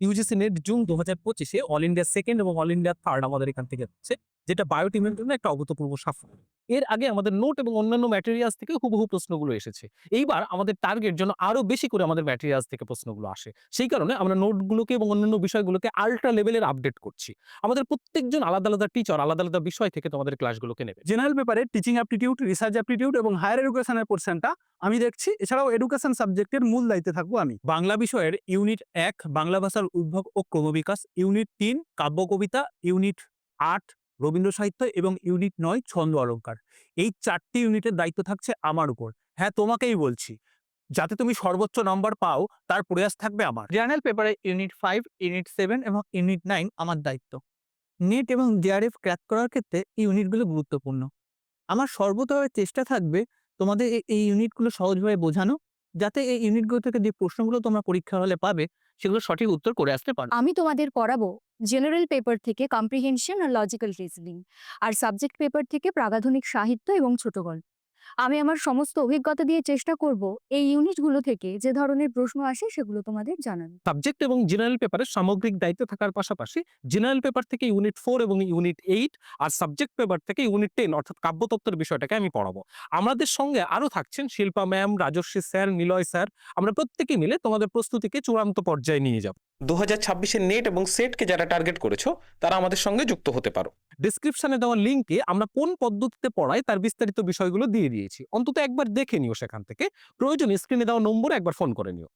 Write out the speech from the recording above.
UGC net June দু হাজার পঁচিশে অল ইন্ডিয়া সেকেন্ড এবং অল ইন্ডিয়া থার্ড আমাদের এখান থেকে হচ্ছে, যেটা বায়োটিমের জন্য একটা অভূতপূর্ব সাফল্য। এর আগে আমাদের নোট এবং অন্যান্য ম্যাটেরিয়ালস থেকে হুবহু প্রশ্নগুলো এসেছে। এইবার আমাদের টার্গেট যেন আরও বেশি করে আমাদের ম্যাটেরিয়ালস থেকে প্রশ্নগুলো আসে। সেই কারণে আমরা নোটগুলোকে এবং অন্যান্য বিষয়গুলোকে আল্ট্রা লেভেলের আপডেট করছি। আমাদের প্রত্যেকজন আলাদা আলাদা টিচার, আলাদা আলাদা বিষয় থেকে তোমাদের ক্লাসগুলোকে নেবে। জেনারেল পেপারে টিচিং অ্যাপটিটিউড, রিসার্চ অ্যাপটিটিউড এবং হায়ার এডুকেশনের পোর্শনটা আমি দেখছি। এছাড়াও এডুকেশন সাবজেক্টের মূল দায়িত্বে থাকব আমি। বাংলা বিষয়ের ইউনিট এক, বাংলা ভাষার উদ্ভব ও ক্রমবিকাশ, ইউনিট তিন, কাব্য কবিতা, ইউনিট আট রবীন্দ্র সাহিত্য এবং ইউনিট নয়, ছন্দ অলঙ্কার। এই চারটি ইউনিটের দায়িত্ব থাকছে আমার উপর। হ্যাঁ তোমাকেই বলছি। যাতে তুমি সর্বোচ্চ নাম্বার পাও, তার প্রয়াস থাকবে আমার। জার্নাল পেপারে ইউনিট ফাইভ, ইউনিট সেভেন এবং ইউনিট নাইন আমার দায়িত্ব। নেট এবং ডিআরএফ ক্র্যাক করার ক্ষেত্রে এই ইউনিটগুলো গুরুত্বপূর্ণ। আমার সর্বতভাবে চেষ্টা থাকবে তোমাদের এই- এই ইউনিটগুলো সহজভাবে বোঝানো যাতে এই ইউনিটগুলো থেকে যে প্রশ্নগুলো তোমরা পরীক্ষা হলে পাবে, সেগুলো সঠিক উত্তর করে আসতে পারো। আমি তোমাদের পড়াবো জেনারেল পেপার থেকে কম্প্রিহেনশন আর লজিক্যাল রিজনিং আর সাবজেক্ট পেপার থেকে প্রাগাধুনিক সাহিত্য এবং ছোট গল্প। আমি আমার সমস্ত অভিজ্ঞতা দিয়ে চেষ্টা করব এই ইউনিটগুলো থেকে যে ধরনের প্রশ্ন আসে সেগুলো তোমাদের জানান। সাবজেক্ট এবং জেনারেল পেপারের সামগ্রিক দায়িত্ব থাকার পাশাপাশি জেনারেল পেপার থেকে ইউনিট ফোর এবং ইউনিট এইট আর সাবজেক্ট পেপার থেকে ইউনিট টেন অর্থাৎ কাব্যতত্ত্বের বিষয়টাকে আমি পড়াবো। আমাদের সঙ্গে আরও থাকছেন Shilpa ma'am Rajasvi sir, Niloy sir. আমরা প্রত্যেকে মিলে তোমাদের প্রস্তুতিকে চূড়ান্ত পর্যায়ে নিয়ে যাব। দু হাজার ছাব্বিশের নেট এবং সেটকে যারা টার্গেট করেছ, তারা আমাদের সঙ্গে যুক্ত হতে পারো। ডিসক্রিপশনে দেওয়া লিঙ্কে আমরা কোন পদ্ধতিতে পড়াই তার বিস্তারিত বিষয়গুলো দিয়ে দিয়েছি। অন্তত একবার দেখে নিও সেখান থেকে। প্রয়োজন স্ক্রিনে দেওয়া নম্বরে একবার ফোন করে নিও।